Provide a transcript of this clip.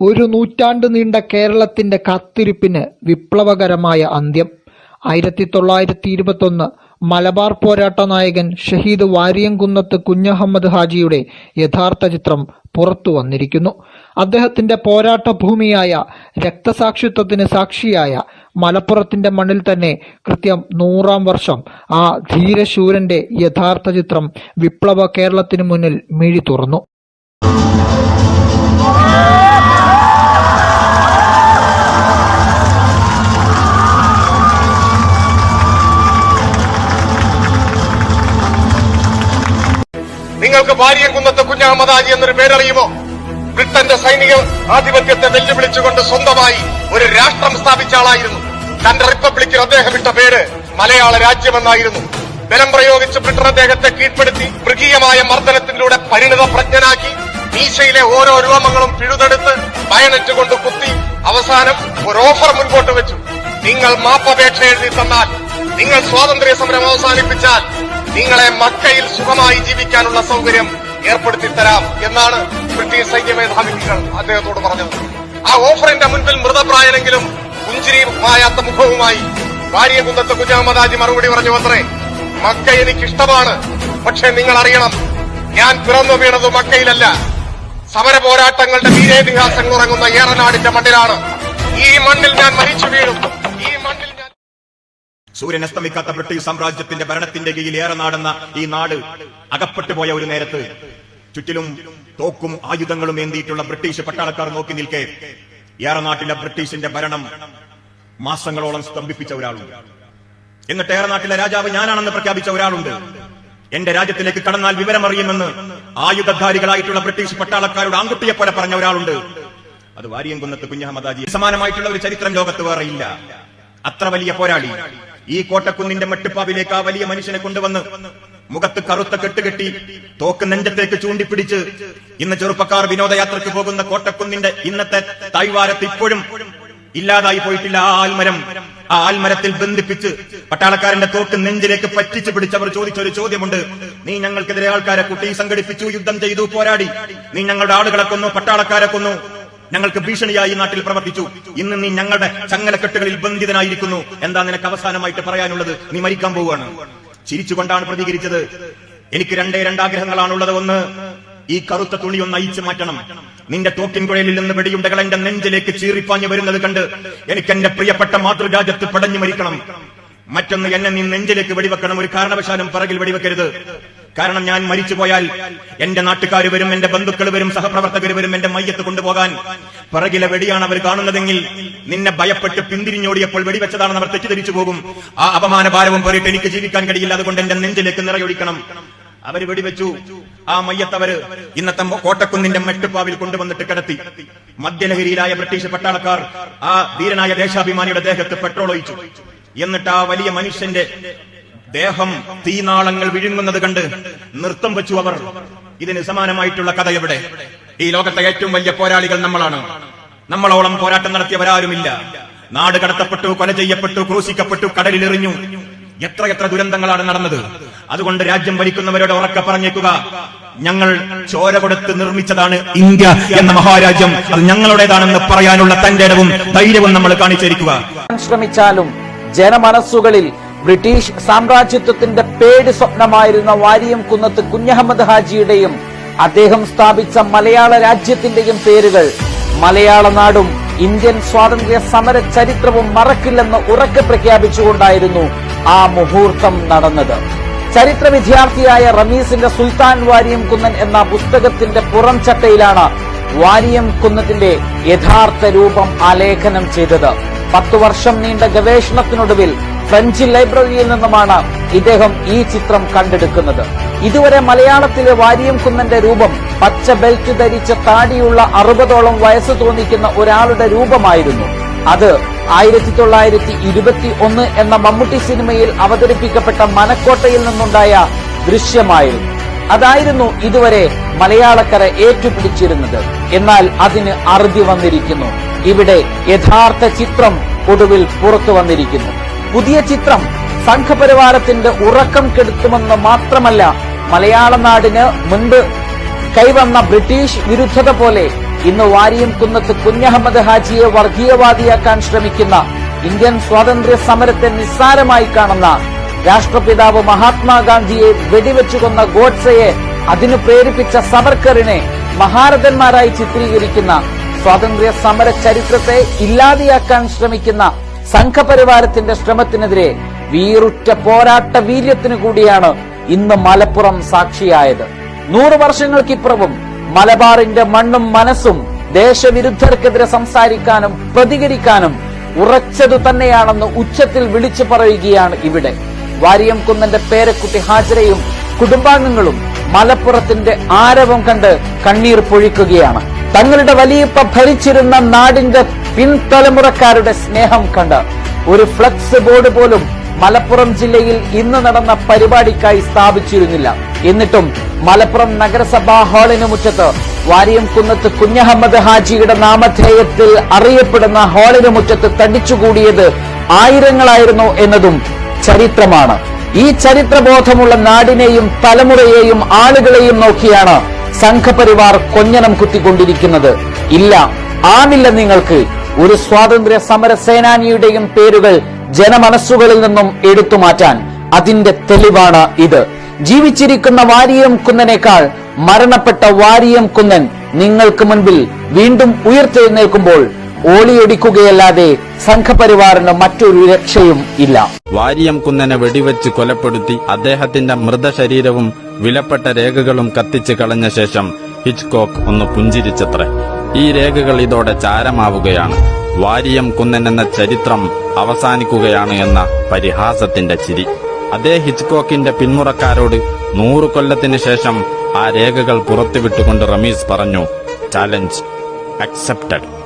ഒരു നൂറ്റാണ്ട് നീണ്ട കേരളത്തിന്റെ കാത്തിരിപ്പിന് വിപ്ലവകരമായ അന്ത്യം. ആയിരത്തി തൊള്ളായിരത്തി ഇരുപത്തൊന്ന് മലബാർ പോരാട്ട നായകൻ ഷഹീദ് വാരിയംകുന്നത്ത് കുഞ്ഞഹമ്മദ് ഹാജിയുടെ യഥാർത്ഥ ചിത്രം പുറത്തു വന്നിരിക്കുന്നു. അദ്ദേഹത്തിന്റെ പോരാട്ട ഭൂമിയായ രക്തസാക്ഷിത്വത്തിന് സാക്ഷിയായ മലപ്പുറത്തിന്റെ മണ്ണിൽ തന്നെ കൃത്യം നൂറാം വർഷം ആ ധീരശൂരന്റെ യഥാർത്ഥ ചിത്രം വിപ്ലവ കേരളത്തിന് മുന്നിൽ മിഴി തുറന്നു നിങ്ങൾക്ക് ഭാര്യകുന്നത്ത് കുഞ്ഞാമതാജി എന്നൊരു പേരറിയുമോ? ബ്രിട്ടന്റെ സൈനിക ആധിപത്യത്തെ വെല്ലുവിളിച്ചുകൊണ്ട് സ്വന്തമായി ഒരു രാഷ്ട്രം സ്ഥാപിച്ച ആളായിരുന്നു. തന്റെ റിപ്പബ്ലിക്കിൽ അദ്ദേഹം ഇട്ട പേര് മലയാള രാജ്യമെന്നായിരുന്നു. ബലം പ്രയോഗിച്ച് ബ്രിട്ടൻ അദ്ദേഹത്തെ കീഴ്പ്പെടുത്തി മൃഗീയമായ മർദ്ദനത്തിലൂടെ പരിണിത പ്രജ്ഞനാക്കി മീശയിലെ ഓരോ രൂപങ്ങളും പിഴുതെടുത്ത് ബയനറ്റ് കൊണ്ട് കുത്തി അവസാനം ഒരു ഓഫർ മുൻപോട്ട് വെച്ചു. നിങ്ങൾ മാപ്പപേക്ഷ എഴുതി തന്നാൽ നിങ്ങൾ സ്വാതന്ത്ര്യ സമരം അവസാനിപ്പിച്ചാൽ നിങ്ങളെ മക്കയിൽ സുഖമായി ജീവിക്കാനുള്ള സൗകര്യം ഏർപ്പെടുത്തി തരാം എന്നാണ് ബ്രിട്ടീഷ് സൈന്യ മേധാവികൾ അദ്ദേഹത്തോട് പറഞ്ഞത്. ആ ഓഫറിന്റെ മുൻപിൽ മൃതപ്രായനെങ്കിലും പുഞ്ചിരി മായാത്ത മുഖവുമായി വാര്യകുന്നത്ത് കുഞ്ഞാമദാജി മറുപടി പറഞ്ഞു അത്രേ മക്ക എനിക്കിഷ്ടമാണ്. പക്ഷെ നിങ്ങൾ അറിയണം ഞാൻ പിറന്നു വീണത് മക്കയിലല്ല. സമര പോരാട്ടങ്ങളുടെ വീരേതിഹാസങ്ങൾ ഉറങ്ങുന്ന ഏറനാടിന്റെ മണ്ണിലാണ്. സൂര്യൻ അസ്തമിക്കാത്ത ബ്രിട്ടീഷ് സാമ്രാജ്യത്തിന്റെ ഭരണത്തിന്റെ കീഴിൽ ഏറെ നാടുന്ന ഈ നാട് അകപ്പെട്ടു പോയ ഒരു നേരത്ത് ചുറ്റിലും തോക്കും ആയുധങ്ങളും ഏന്തിയിട്ടുള്ള ബ്രിട്ടീഷ് പട്ടാളക്കാർ നോക്കി നിൽക്കെ ഏറെ നാട്ടിലെ ബ്രിട്ടീഷിന്റെ ഭരണം മാസങ്ങളോളം സ്തംഭിപ്പിച്ച ഒരാളുണ്ട്. എന്നിട്ട് ഏറെ നാട്ടിലെ രാജാവ് ഞാനാണെന്ന് പ്രഖ്യാപിച്ച ഒരാളുണ്ട്. എന്റെ രാജ്യത്തിലേക്ക് കടന്നാൽ വിവരമറിയുമെന്ന് ആയുധധാരികളായിട്ടുള്ള ബ്രിട്ടീഷ് പട്ടാളക്കാരുടെ ആൺകുട്ടിയെ പോലെ പറഞ്ഞ ഒരാളുണ്ട്. അത് വാരിയംകുന്നത്ത് കുഞ്ഞഹമ്മദാജി. സമാനമായിട്ടുള്ള ഒരു ചരിത്രം ലോകത്ത് വേറെ ഇല്ല. അത്ര വലിയ പോരാളി. ഈ കോട്ടക്കുന്നിന്റെ മെട്ടുപ്പാവിലേക്ക് ആ വലിയ മനുഷ്യനെ കൊണ്ടുവന്ന് മുഖത്ത് കറുത്ത കെട്ടുകെട്ടി തോക്ക് നെഞ്ചത്തേക്ക് ചൂണ്ടിപ്പിടിച്ച് ഇന്ന് ചെറുപ്പക്കാർ വിനോദയാത്രയ്ക്ക് പോകുന്ന കോട്ടക്കുന്നിന്റെ ഇന്നത്തെ തായ്വാരത്ത് ഇപ്പോഴും ഇല്ലാതായി പോയിട്ടില്ല ആ ആൽമരം. ആ ആൽമരത്തിൽ ബന്ധിപ്പിച്ച് പട്ടാളക്കാരന്റെ തോക്ക് നെഞ്ചിലേക്ക് പറ്റിച്ചു പിടിച്ചവർ ചോദിച്ച ഒരു ചോദ്യമുണ്ട്. നീ ഞങ്ങൾക്കെതിരെ ആൾക്കാരെ കുട്ടി സംഘടിപ്പിച്ചു യുദ്ധം ചെയ്തു പോരാടി. നീ ഞങ്ങളുടെ ആളുകളെ കൊന്നു പട്ടാളക്കാരെ കൊന്നു. ഞങ്ങൾക്ക് ഭീഷണിയായി നാട്ടിൽ പ്രവർത്തിച്ചു. ഇന്ന് നീ ഞങ്ങളുടെ ചങ്ങലക്കെട്ടുകളിൽ ബന്ധിതനായിരിക്കുന്നു. എന്താ നിനക്ക് അവസാനമായിട്ട് പറയാനുള്ളത്? നീ മരിക്കാൻ പോവുകയാണ്. ചിരിച്ചുകൊണ്ടാണ് പ്രതികരിച്ചത്. എനിക്ക് രണ്ടേ രണ്ടാഗ്രഹങ്ങളാണുള്ളത്. ഒന്ന് ഈ കറുത്ത തുണി ഒന്ന് അയച്ചു മാറ്റണം. നിന്റെ തോക്കിൻ കുഴലിൽ നിന്ന് വെടിയുണ്ടകൾ എന്റെ നെഞ്ചിലേക്ക് ചീറിപ്പാഞ്ഞു വരുന്നത് കണ്ട് എനിക്ക് എന്റെ പ്രിയപ്പെട്ട മാതൃരാജ്യത്ത് പടഞ്ഞു മരിക്കണം. മറ്റൊന്ന് എന്നെ നീ നെഞ്ചിലേക്ക് വെടിവെക്കണം. ഒരു കാരണവശാലും പിറകിൽ വെടിവെക്കരുത്. കാരണം ഞാൻ മരിച്ചു പോയാൽ എന്റെ നാട്ടുകാർ വരും എന്റെ ബന്ധുക്കൾ വരും സഹപ്രവർത്തകർ വരും എന്റെ മയ്യത്ത് കൊണ്ടുപോകാൻ. പിറകിലെ വെടിയാണ് അവർ കാണുന്നതെങ്കിൽ നിന്നെ ഭയപ്പെട്ട് പിന്തിരിഞ്ഞോടിയപ്പോൾ വെടിവെച്ചതാണെന്ന് അവർ തെറ്റിദ്ധരിച്ചു പോകും. ആ അപമാന ഭാരവും പോയിട്ട് എനിക്ക് ജീവിക്കാൻ കഴിയില്ല അതുകൊണ്ട് എന്റെ നെഞ്ചിലേക്ക് നിറയൊഴിക്കണം. അവർ വെടിവെച്ചു. ആ മയ്യത്തവര് ഇന്നത്തെ കോട്ടക്കുന്നിന്റെ മെട്ടുപ്പാവിൽ കൊണ്ടുവന്നിട്ട് കിടത്തി. മദ്യലഹരിയിലായ ബ്രിട്ടീഷ് പട്ടാളക്കാർ ആ ധീരനായ ദേശാഭിമാനിയുടെ ദേഹത്ത് പെട്രോൾ ഒഴിച്ചു. എന്നിട്ട് ആ വലിയ മനുഷ്യന്റെ ദേഹം തീനാളങ്ങൾ വിഴുങ്ങുന്നത് കണ്ട് നൃത്തം വെച്ചു അവർ. ഇതിന് സമാനമായിട്ടുള്ള കഥ എവിടെ? ഈ ലോകത്തെ ഏറ്റവും വലിയ പോരാളികൾ നമ്മളാണ്. നമ്മളോളം പോരാട്ടം നടത്തിയവരാരുമില്ല. നാട് കടത്തപ്പെട്ടു കൊല ചെയ്യപ്പെട്ടു ക്രൂശിക്കപ്പെട്ടു കടലിലെറിഞ്ഞു. എത്ര എത്ര ദുരന്തങ്ങളാണ് നടന്നത്. അതുകൊണ്ട് രാജ്യം ഭരിക്കുന്നവരോട് ഉറക്കെ പറഞ്ഞേക്കുക. ഞങ്ങൾ ചോര കൊടുത്ത് നിർമ്മിച്ചതാണ് ഇന്ത്യ എന്ന മഹാരാജ്യം. അത് ഞങ്ങളുടേതാണെന്ന് പറയാനുള്ള തന്റെ ഇടവും ധൈര്യവും നമ്മൾ കാണിച്ചിരിക്കുക. ശ്രമിച്ചാലും ജനമനസ്സുകളിൽ ബ്രിട്ടീഷ് സാമ്രാജ്യത്വത്തിന്റെ പേടി സ്വപ്നമായിരുന്ന വാരിയം കുന്നത്ത് കുഞ്ഞഹമ്മദ് ഹാജിയുടെയും അദ്ദേഹം സ്ഥാപിച്ച മലയാള രാജ്യത്തിന്റെയും പേരുകൾ മലയാള നാടും ഇന്ത്യൻ സ്വാതന്ത്ര്യ സമര ചരിത്രവും മറക്കില്ലെന്ന് ഉറക്കെ പ്രഖ്യാപിച്ചുകൊണ്ടായിരുന്നു ആ മുഹൂർത്തം നടന്നത്. ചരിത്ര വിദ്യാർത്ഥിയായ റമീസിന്റെ സുൽത്താൻ വാരിയം കുന്നൻ എന്ന പുസ്തകത്തിന്റെ പുറം ചട്ടയിലാണ് വാരിയം കുന്നത്തിന്റെ യഥാർത്ഥ രൂപം ആലേഖനം ചെയ്തത്. പത്തു വർഷം നീണ്ട ഗവേഷണത്തിനൊടുവിൽ ഫ്രഞ്ച് ലൈബ്രറിയിൽ നിന്നുമാണ് ഇദ്ദേഹം ഈ ചിത്രം കണ്ടെടുക്കുന്നത്. ഇതുവരെ മലയാളത്തിലെ വാരിയം കുന്നന്റെ രൂപം പച്ച ബെൽറ്റ് ധരിച്ച താടിയുള്ള അറുപതോളം വയസ്സ് തോന്നിക്കുന്ന ഒരാളുടെ രൂപമായിരുന്നു. അത് ആയിരത്തി തൊള്ളായിരത്തി ഇരുപത്തി ഒന്ന് എന്ന മമ്മൂട്ടി സിനിമയിൽ അവതരിപ്പിക്കപ്പെട്ട മനക്കോട്ടയിൽ നിന്നുണ്ടായ ദൃശ്യമായിരുന്നു. അതായിരുന്നു ഇതുവരെ മലയാളക്കര ഏറ്റുപിടിച്ചിരുന്നത്. എന്നാൽ അതിന് അറുതി വന്നിരിക്കുന്നു. ഇവിടെ യഥാർത്ഥ ചിത്രം ഒടുവിൽ പുറത്തു വന്നിരിക്കുന്നു. പുതിയ ചിത്രം സംഘപരിവാരത്തിന്റെ ഉറക്കം കെടുത്തുമെന്ന് മാത്രമല്ല മലയാള നാടിന് മുൻപ് കൈവന്ന ബ്രിട്ടീഷ് വിരുദ്ധത പോലെ ഇന്ന് വാരിയും കുന്നത്ത് കുഞ്ഞഹമ്മദ് ഹാജിയെ വർഗീയവാദിയാക്കാൻ ശ്രമിക്കുന്ന ഇന്ത്യൻ സ്വാതന്ത്ര്യ സമരത്തെ നിസ്സാരമായി കാണുന്ന രാഷ്ട്രപിതാവ് മഹാത്മാഗാന്ധിയെ വെടിവെച്ചുകൊന്ന ഗോഡ്സയെ അതിനു പ്രേരിപ്പിച്ച സവർക്കറിനെ മഹാരഥന്മാരായി ചിത്രീകരിക്കുന്ന സ്വാതന്ത്ര്യ സമര ചരിത്രത്തെ ഇല്ലാതെയാക്കാൻ ശ്രമിക്കുന്ന സംഘപരിവാരത്തിന്റെ ശ്രമത്തിനെതിരെ വീറുറ്റ പോരാട്ട വീര്യത്തിനു കൂടിയാണ് ഇന്ന് മലപ്പുറം സാക്ഷിയായത്. നൂറ് വർഷങ്ങൾക്കിപ്പുറവും മലബാറിന്റെ മണ്ണും മനസ്സും ദേശവിരുദ്ധർക്കെതിരെ സംസാരിക്കാനും പ്രതികരിക്കാനും ഉറച്ചതു തന്നെയാണെന്ന് ഉച്ചത്തിൽ വിളിച്ചു പറയുകയാണ് ഇവിടെ. വാരിയം കുന്നന്റെ പേരക്കുട്ടി ഹാജരയും കുടുംബാംഗങ്ങളും മലപ്പുറത്തിന്റെ ആരവം കണ്ട് കണ്ണീർ പൊഴിക്കുകയാണ്. തങ്ങളുടെ വലിയപ്പ ഭരിച്ചിരുന്ന നാടിന്റെ പിൻതലമുറക്കാരുടെ സ്നേഹം കണ്ട് ഒരു ഫ്ലക്സ് ബോർഡ് പോലും മലപ്പുറം ജില്ലയിൽ ഇന്ന് നടന്ന പരിപാടിക്കായി സ്ഥാപിച്ചിരുന്നില്ല. എന്നിട്ടും മലപ്പുറം നഗരസഭാ ഹാളിന് മുറ്റത്ത് വാരിയം കുന്നത്ത് കുഞ്ഞഹമ്മദ് ഹാജിയുടെ നാമധേയത്തിൽ അറിയപ്പെടുന്ന ഹാളിന് മുറ്റത്ത് തടിച്ചുകൂടിയത് ആയിരങ്ങളായിരുന്നു എന്നതും ചരിത്രമാണ്. ഈ ചരിത്രബോധമുള്ള നാടിനെയും തലമുറയെയും ആളുകളെയും നോക്കിയാണ് സംഘപരിവാർ കൊഞ്ഞനം കുത്തിക്കൊണ്ടിരിക്കുന്നത്. ഇല്ല ആവില്ല നിങ്ങൾക്ക്. ഒരു സ്വാതന്ത്ര്യ സമര സേനാനിയുടെയും പേരുകൾ ജനമനസ്സുകളിൽ നിന്നും എടുത്തു മാറ്റാൻ അതിന്റെ തെളിവാണ് ഇത്. ജീവിച്ചിരിക്കുന്ന വാരിയം കുന്നനേക്കാൾ മരണപ്പെട്ട വാരിയം കുന്നൻ നിങ്ങൾക്ക് മുൻപിൽ വീണ്ടും ഉയർത്തെഴുന്നേൽക്കുമ്പോൾ ഓളിയൊടിക്കുകയല്ലാതെ സംഘപരിവാറിന് മറ്റൊരു രക്ഷയും ഇല്ല. വാര്യം കുന്നനെ വെടിവെച്ച് കൊലപ്പെടുത്തി അദ്ദേഹത്തിന്റെ മൃതശരീരവും വിലപ്പെട്ട രേഖകളും കത്തിച്ച് കളഞ്ഞ ശേഷം ഹിച്ച്കോക്ക് ഒന്ന് പുഞ്ചിരിച്ചത്രേ. ഈ രേഖകൾ ഇതോടെ ചാരമാവുകയാണ്. വാര്യം കുന്നൻ എന്ന ചരിത്രം അവസാനിക്കുകയാണ് എന്ന പരിഹാസത്തിന്റെ ചിരി. അതേ ഹിച്ച്കോക്കിന്റെ പിന്മുറക്കാരോട് നൂറു കൊല്ലത്തിന് ശേഷം ആ രേഖകൾ പുറത്തുവിട്ടുകൊണ്ട് റമീസ് പറഞ്ഞു ചാലഞ്ച് അക്സെപ്റ്റഡ്.